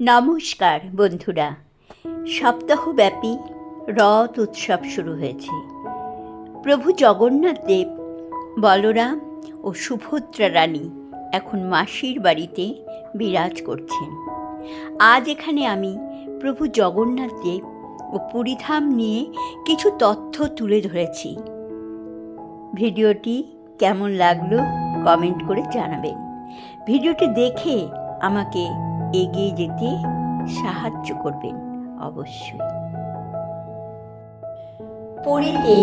নমস্কার, বন্ধুরা। সপ্তাহব্যাপী রথ উৎসব শুরু হয়েছে। প্রভু জগন্নাথ দেব, বলরাম ও সুভদ্রা রানী এখন মাসির বাড়িতে বিরাজ করছেন। আজ এখানে আমি প্রভু জগন্নাথ দেব ও পুরীধাম নিয়ে কিছু তথ্য তুলে ধরেছি। ভিডিওটি কেমন লাগল কমেন্ট করে জানাবেন। ভিডিওটি দেখে আমাকে এগিয়ে যেতে সাহায্য করবেন অবশ্যই। পুরীতে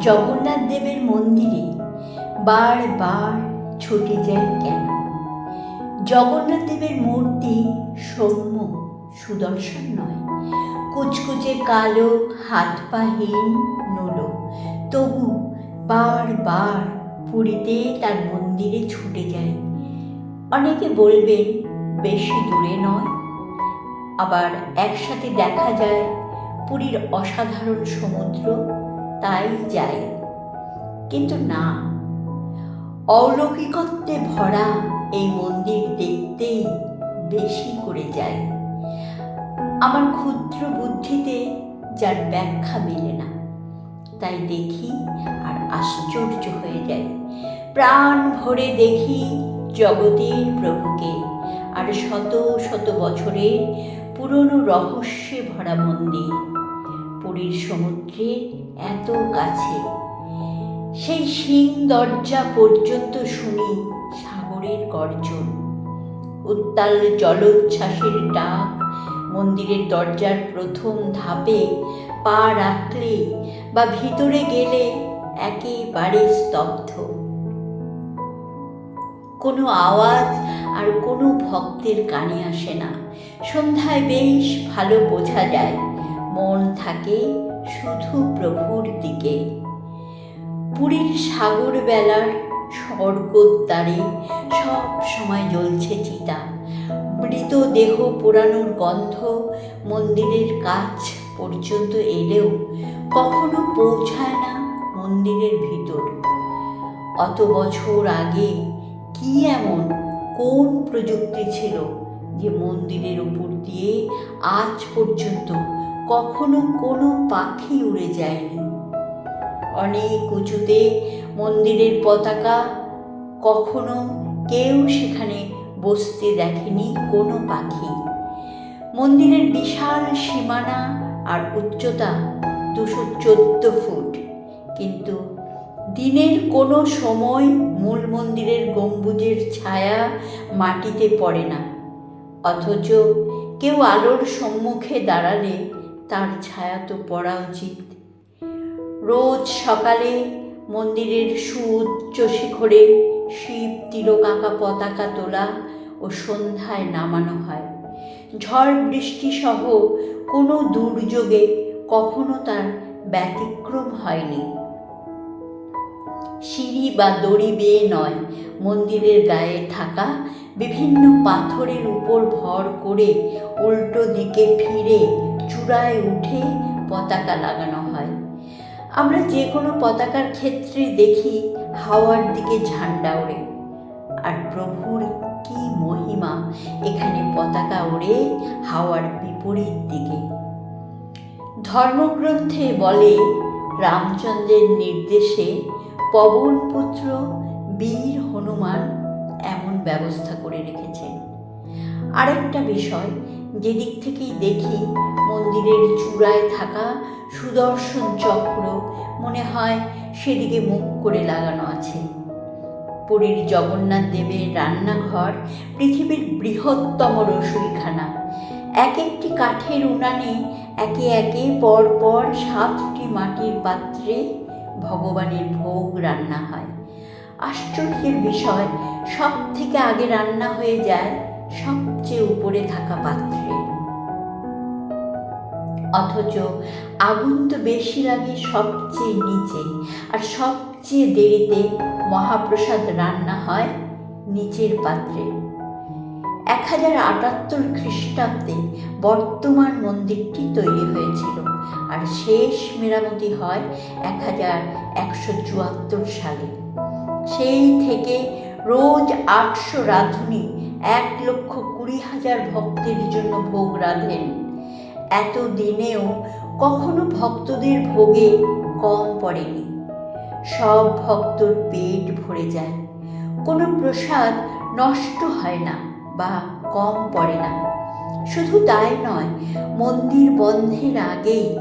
জগন্নাথ দেবের মন্দিরে বারবার ছুটে যায় কেন? জগন্নাথ দেবের মূর্তি সৌম্য, সুদর্শন নয়। কুচকুচে কালো হাত পাহীন নুলো। তবু বারবার পুরীতে তার মন্দিরে ছুটে যায়। অনেকে বলবেন, বেশি দূরে নয়। আবার একসাথে দেখা যায়, পুরীর অসাধারণ সমুদ্র, তাই যায়। কিন্তু না, অলৌকিকত্বে ভরা এই মন্দির দেখতেই বেশি করে যায়। আমার ক্ষুদ্র বুদ্ধিতে যার ব্যাখ্যা মেলে না। তাই দেখি আর আশ্চর্য হয়ে যায় প্রাণ ভরে দেখি জগতের প্রভুকে আর শত শত বছরের পুরনো রহস্যে ভরা মন্দির, পুরীর সমুদ্রে এত কাছে। সেই সিং দরজা পর্যন্ত শুনি সাগরের গর্জন, উত্তাল জলোচ্ছ্বাসের ডাক মন্দিরের দরজার প্রথম ধাপে পা রাখলে বা ভিতরে গেলে একেবারে স্তব্ধ। কোনো আওয়াজ আর কোনো ভক্তের কানে আসে না। সন্ধ্যায় বেশ ভালো বোঝা যায়, মন থাকে শুধু প্রভুর দিকে। পুরীর সাগর বেলার স্বর্গদ্বারে সব সময় জ্বলছে চিতা। মৃতদেহ পোড়ানোর গন্ধ মন্দিরের কাছ পর্যন্ত এলেও কখনো পৌঁছায় না মন্দিরের ভিতর। অত বছর আগে কি এমন কোন প্রযুক্তি ছিল যে মন্দিরের উপর দিয়ে আজ পর্যন্ত কখনো কোনো পাখি উড়ে যায়নি? অনেক উঁচুতে মন্দিরের পতাকা কখনো কেউ সেখানে বসতে দেখেনি কোনো পাখি। মন্দিরের বিশাল সীমানা আর উচ্চতা দুশো চোদ্দ ফুট। কিন্তু দিনের কোনো সময় মূল মন্দিরের গম্বুজের ছায়া মাটিতে পড়ে না। অথচ কেউ আলোর সম্মুখে দাঁড়ালে তার ছায়া তো পড়া উচিত। রোজ সকালে মন্দিরের সুউচ্চ শিখরে শিব তিলকাকা পতাকা তোলা ও সন্ধ্যায় নামানো হয়। ঝড় বৃষ্টি সহ কোনো দুর্যোগে কখনো তার ব্যতিক্রম হয়নি। সিঁড়ি বা দড়ি বেয়ে নয়, মন্দিরের গায়ে থাকা বিভিন্ন পাথরের উপর ভর করে উল্টো দিকে ফিরে চূড়ায় উঠে পতাকা লাগানো হয়। আমরা যে কোনো পতাকার ক্ষেত্রে দেখি হাওয়ার দিকে ঝান্ডা ওড়ে। আর প্রভুর কি মহিমা এখানে পতাকা ওড়ে হাওয়ার বিপরীত দিকে। ধর্মগ্রন্থে বলে, রামচন্দ্রের নির্দেশে পবনপুত্র বীর হনুমান এমন ব্যবস্থা করে রেখেছেন। আরেকটা বিষয়, যেদিক থেকেই দেখি মন্দিরের চূড়ায় থাকা সুদর্শন চক্র মনে হয় সেদিকে মুখ করে লাগানো আছে। পুরীর জগন্নাথ দেবের রান্নাঘর পৃথিবীর বৃহত্তম রসুইখানা এক একটি কাঠের উনানে একে একে পর পর সাতটি মাটির পাত্রে ভগবানের ভোগ রান্না হয়। আশ্চর্যের বিষয় সব থেকে আগে রান্না হয়ে যায় সবচেয়ে উপরে থাকা পাত্রে। অথচ আগুন তো বেশি লাগে সবচেয়ে নিচে, আর সবচেয়ে দেরিতে মহাপ্রসাদ রান্না হয় নিচের পাত্রে। এক হাজার আটাত্তর খ্রিস্টাব্দে বর্তমান মন্দিরটি তৈরি হয়েছিল আর শেষ মেরামতি হয় এক হাজার একশো চুয়াত্তর সালে। সেই থেকে রোজ আটশো রাঁধুনি, এক লক্ষ কুড়ি হাজার ভক্তের জন্য ভোগ রাঁধেন। এত দিনেও কখনো ভক্তদের ভোগে কম পড়েনি। সব ভক্তর পেট ভরে যায়। কোনো প্রসাদ নষ্ট হয় না বা কম পড়ে না। শুধু তাই নয়, মন্দির বন্ধের আগেই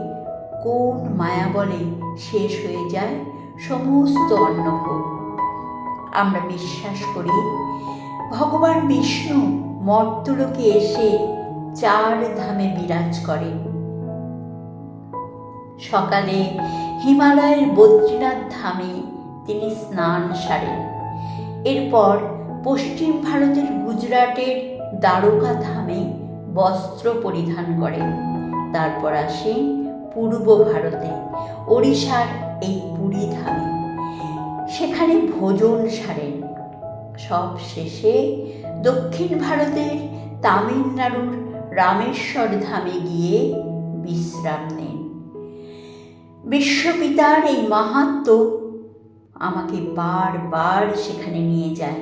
কোন মায়া বলে শেষ হয়ে যায় সমস্ত অন্নভোগ। আমরা বিশ্বাস করি, ভগবান বিষ্ণু মর্তলোকে এসে চার ধামে বিরাজ করেন। সকালে হিমালয়ের বদ্রীনাথ ধামে তিনি স্নান সারেন। এরপর পশ্চিম ভারতের গুজরাটের দ্বারকা ধামে বস্ত্র পরিধান করেন। তারপর আসেন পূর্ব ভারতে, ওড়িশার এই পুরী ধামে। সেখানে ভোজন সারেন। সব শেষে দক্ষিণ ভারতের তামিলনাড়ুর রামেশ্বর ধামে গিয়ে বিশ্রাম নেন। বিশ্বপিতার এই মাহাত্ম আমাকে বারবার সেখানে নিয়ে যায়।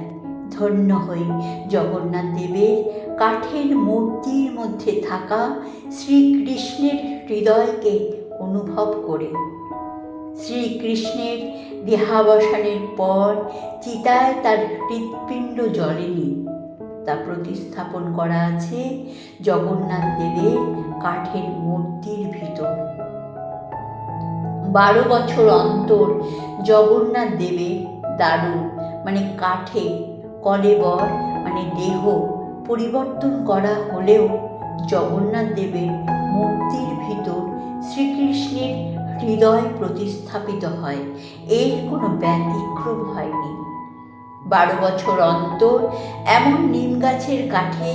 ধন্য হই জগন্নাথ দেবের কাঠের মূর্তির মধ্যে থাকা শ্রীকৃষ্ণের হৃদয়কে অনুভব করে। শ্রীকৃষ্ণের দেহাবসানের পর চিতায় তার হৃৎপিণ্ড জ্বলেনি। তা প্রতিস্থাপন করা আছে জগন্নাথ দেবের কাঠের মূর্তির ভিতর। বারো বছর অন্তর জগন্নাথ দেবের দারু মানে কাঠে কলেবর মানে দেহ পরিবর্তন করা হলেও জগন্নাথ দেবের মূর্তির ভিতর শ্রীকৃষ্ণের হৃদয় প্রতিস্থাপিত হয়। এর কোনো ব্যতিক্রম হয়নি। বারো বছর অন্তর এমন নিম গাছের কাঠে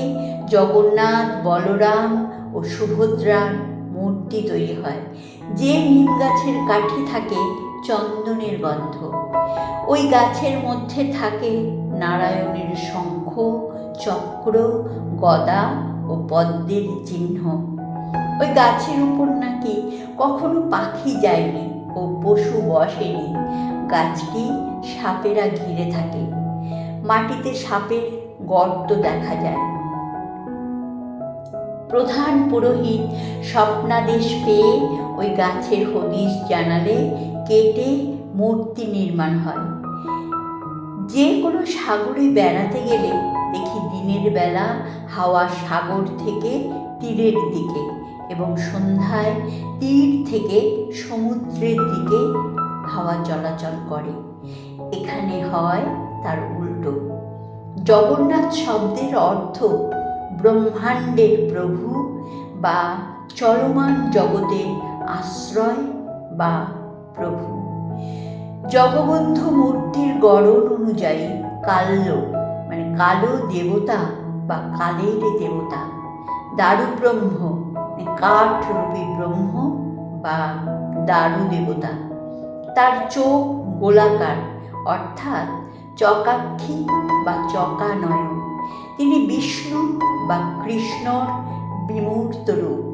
জগন্নাথ, বলরাম ও সুভদ্রার মূর্তি তৈরি হয়। যে নিম গাছের কাঠি থাকে চন্দনের গন্ধ। ওই গাছের মধ্যে থাকে নারায়ণের শঙ্খ, চক্র, গদা ও পদ্মের চিহ্ন। ওই গাছের উপর নাকি কখনো পাখি যায়নি ও পশু বসেনি। গাছটি সাপেরা ঘিরে থাকে। মাটিতে সাপের গর্ত দেখা যায়। প্রধান পুরোহিত স্বপ্নাদেশ পেয়ে ওই গাছের হদিশ জানালে কেটে মূর্তি নির্মাণ হয়। যে কোনো সাগরে বেড়াতে গেলে দেখি দিনের বেলা হাওয়া সাগর থেকে তীরের দিকে এবং সন্ধ্যায় তীর থেকে সমুদ্রের দিকে হাওয়া চলাচল করে। এখানে হয় তার উল্টো। জগন্নাথ শব্দের অর্থ ব্রহ্মাণ্ডের প্রভু বা চলমান জগতের আশ্রয় বা প্রভু। জগবন্ধু মূর্তির গড়ন অনুযায়ী কাল্য মানে কালো দেবতা বা কালের দেবতা দারু ব্রহ্ম মানে কাঠরূপী ব্রহ্ম বা দারু দেবতা। তার চোখ গোলাকার, অর্থাৎ চকাক্ষী বা চকানয়ন। তিনি বিষ্ণু বা কৃষ্ণর বিমূর্ত রূপ।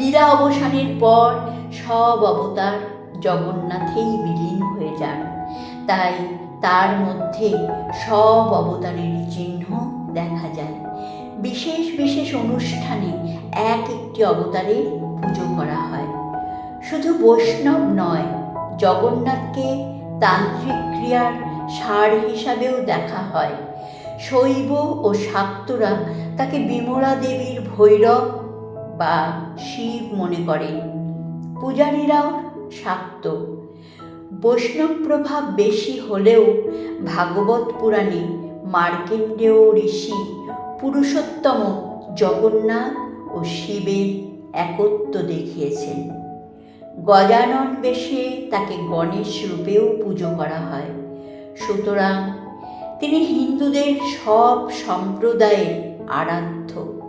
লীলা অবসানের পর সব অবতার জগন্নাথেই বিলীন হয়ে যান। তাই তার মধ্যে সব অবতারের চিহ্ন দেখা যায়। বিশেষ বিশেষ অনুষ্ঠানে এক একটি অবতারে পুজো করা হয়। শুধু বৈষ্ণব নয়, জগন্নাথকে তান্ত্রিক ক্রিয়ার সার হিসাবেও দেখা হয়। শৈব ও শাক্তরা তাকে বিমলা দেবীর ভৈরব বা শিব মনে করেন। পূজারীরাও শাক্ত। বৈষ্ণব প্রভাব বেশি হলেও ভাগবত পুরাণে মার্কেন্ডেয় ঋষি পুরুষোত্তম জগন্নাথ ও শিবের একত্ব দেখিয়েছেন। গজানন বেশে তাকে গণেশ রূপেও পুজো করা হয়। সুতরাং তিনি হিন্দুদের সব সম্প্রদায়ের আরাধ্য।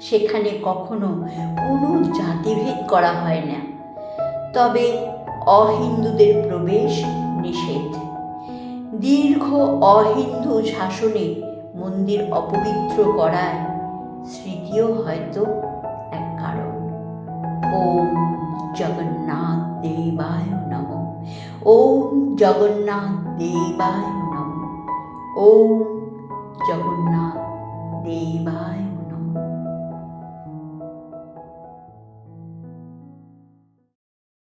সেখানে কখনো কোনো জাতিভেদ করা হয় না। তবে অহিন্দুদের প্রবেশ নিষেধ। দীর্ঘ অহিন্দু শাসনে মন্দির অপবিত্র করায় স্মৃতিও হয়তো এক কারণ। ওম জগন্নাথ নম ওম জগন্নাথ দেবায় নম। ওম জগন্নাথ দেবায়